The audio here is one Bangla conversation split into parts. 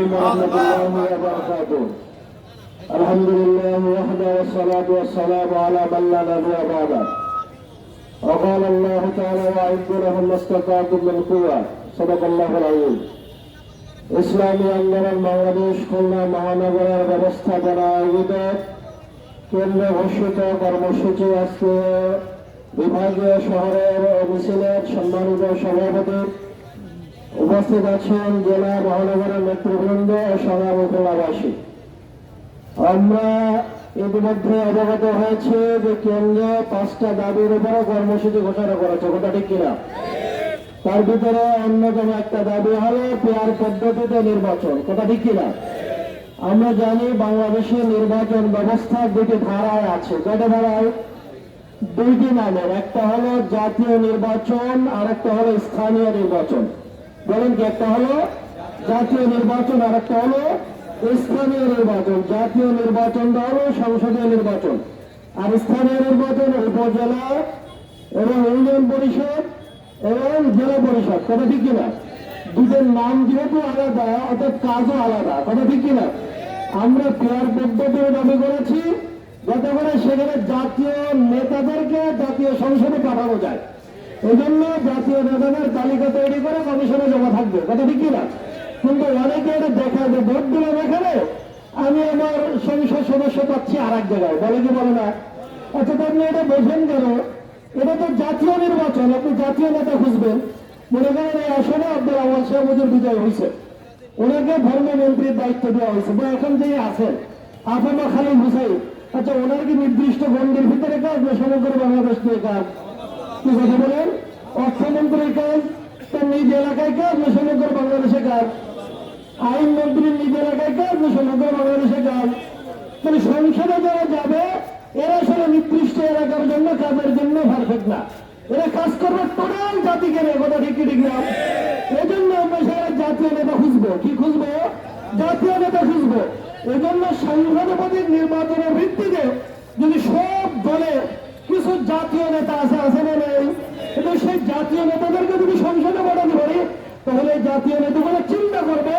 عليكم ورحمة الله وبركاته الحمد لله وحده والصلاة والسلام على من لا نبي بعده وقال الله تعالى وأعدوا لهم ما استطعتم من قوة صدق الله العظيم ইসলামী আন্দোলন বাংলাদেশ খুলনা মহানগরের ব্যবস্থাপনা আয়োজিত কেন্দ্র ঘোষিত কর্মসূচি আজকে বিভাগীয় শহরের মিছিলের সম্মানিত সভাপতি উপস্থিত আছেন জেলা মহানগরের নেতৃবৃন্দ ও সভাপতিবাসী আমরা ইতিমধ্যে অবগত হয়েছে যে কেন্দ্র পাঁচটা দাবির উপরে কর্মসূচি ঘোষণা করেছে, কথা ঠিক কিনা? তার ভিতরে অন্যতম একটা দাবি হলো পেয়ার পদ্ধতিতে নির্বাচন, কথা ঠিক কিনা? আমরা জানি বাংলাদেশের নির্বাচন ব্যবস্থা দুটি ধারায় আছে, কয়টা ধারায়? দুইটি নামের, একটা হলো জাতীয় নির্বাচন আর একটা হলো স্থানীয় নির্বাচন। বলেন কি একটা হলো? জাতীয় নির্বাচন আর একটা হলো স্থানীয় নির্বাচন। জাতীয় নির্বাচনটা হলো সংসদীয় নির্বাচন। আর স্থানীয় নির্বাচন উপজেলা এবং ইউনিয়ন পরিষদ এবং জেলা পরিষদ, কথা ঠিক কিনা? দুটোর নাম যেহেতু আলাদা, অর্থাৎ কাজও আলাদা, কথা ঠিক কিনা? আমরা পেয়ার পদ্ধতির দাবি করেছি, যাতে করে সেখানে জাতীয় নেতাদেরকে জাতীয় সংসদে পাঠানো যায়। এই জন্য জাতীয় নেতাদের তালিকা তৈরি করে কমিশনে জমা থাকবে। কথা ঠিক কিনা? কিন্তু অনেকে দেখা যে ভোট দিলাম আমি আমার সংসদ সদস্য পাচ্ছি আর এক জায়গায়। বলে কি বলে না? অর্থাৎ আপনি এটা বোঝেন কেন? এটা তো জাতীয় নির্বাচন, আপনি জাতীয় নেতা খুঁজবেন। মনে করেন এই আসনে আব্দুল আওয়াল শাহ বিজয় হয়েছে। ওনাকে ধর্মমন্ত্রীর দায়িত্ব দেওয়া হয়েছে। বা এখন যে আছেন, আফামা খালিদ হুসাইন। আচ্ছা ওনার কি নির্দিষ্ট গণ্ডির ভিতরে কাজ না সমগ্র বাংলাদেশ নিয়ে কাজ? কি কথা বলেন, অর্থমন্ত্রীর কাজ তার নিজ এলাকায় কাজ সমগ্র বাংলাদেশে কাজ? আইন মন্ত্রীর নিজ এলাকায় কাজ সমগ্র বাংলাদেশে কাজ? মানে সংসদে যারা যাবে, এরা আসলে নির্দিষ্ট এলাকার জন্য কাজের জন্য পারফেক্ট না। এরা কাজ করবে টোটাল জাতিকে নিয়ে, কথা ঠিক ঠিক না? এই জন্য আমরা সেখানে জাতীয় নেতা খুঁজবো। কি খুঁজবো? জাতীয় নেতা খুঁজবো। এই জন্য সংসদপতির নির্বাচনের ভিত্তিতে যদি সব দলে কিছু জাতীয় নেতা আছে আছে না কিন্তু সেই জাতীয় নেতাদেরকে যদি সংসদে পাঠাতে পারি, তাহলে জাতীয় নেতাগুলো চিন্তা করবে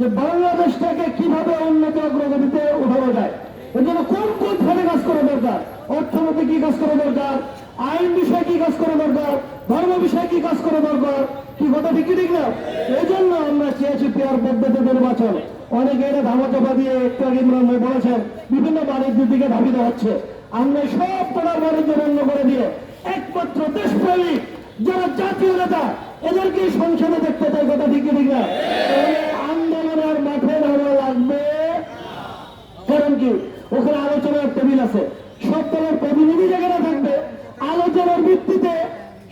যে বাংলাদেশটাকে কীভাবে উন্নত অগ্রগতিতে উঠানো যায়। এর জন্য কোন কোন ভাবে কাজ করা দরকার? অর্থনীতি কি কাজ করা দরকার? আইন বিষয়ে কি কাজ করা দরকার? ধর্ম বিষয়ে কি কাজ করা দরকার? কি কথা ঠিক ঠিক না? এই জন্য আমরা চেয়েছি পেয়ার পদ্ধতি নির্বাচন। অনেকে এটা ধামাচাপা দিয়ে একটু আগে ইমরান ভাই বলেছেন, বিভিন্ন বাণিজ্যের দিকে ধাবিত হচ্ছে। আমরা সব প্রকার বাণিজ্য বন্ধ করে দিয়ে একমাত্র দেশপ্রেমিক যারা জাতীয় নেতা এদেরকে সংসদে দেখতে চাই, কথা ঠিক ঠিক না? আন্দোলনের মাঠে নামা লাগবে। কারণ কি? ওখানে আলোচনার টেবিল আছে। সব দলের প্রতিনিধি যেখানে থাকবে, আলোচনার ভিত্তিতে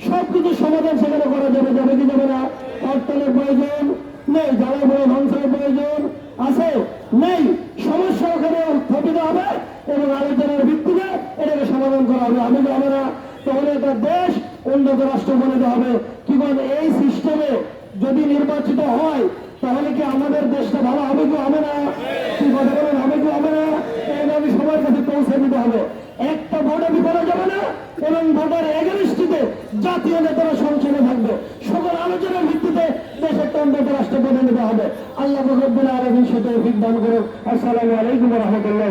সবকিছু সমাধান সেখানে করা যাবে যাবে কি যাবে না? হরতালের প্রয়োজন নেই জ্বালা বড় ধ্বংসের প্রয়োজন আছে, নেই। সমস্যা ওখানে উত্থাপিত হবে এবং আলোচনার ভিত্তিতে এটাকে সমাধান করা হবে। আমি যাবে না তাহলে একটা দেশ উন্নত রাষ্ট্র বলে হবে। কি বলেন এই সিস্টেমে যদি নির্বাচিত হয়, তাহলে কি আমাদের দেশটা ভালো হবে কি হবে না? কি কথা বলেন, হবে কি হবে না? এই দাবি সবার কাছে পৌঁছে দিতে হবে। একটা ভোটে বিফলে যাবে না? এবং ভোটের এগেনিস্টিতে জাতীয় নেতারা সংসদে থাকবে। সকল আলোচনার ভিত্তিতে দেশের তন্ত্র রাষ্ট্র নিতে হবে। আল্লাহ রব্বুল আলমীর সাথে দান করুন আসসালামু আলাইকুম রহমতুল্লাহ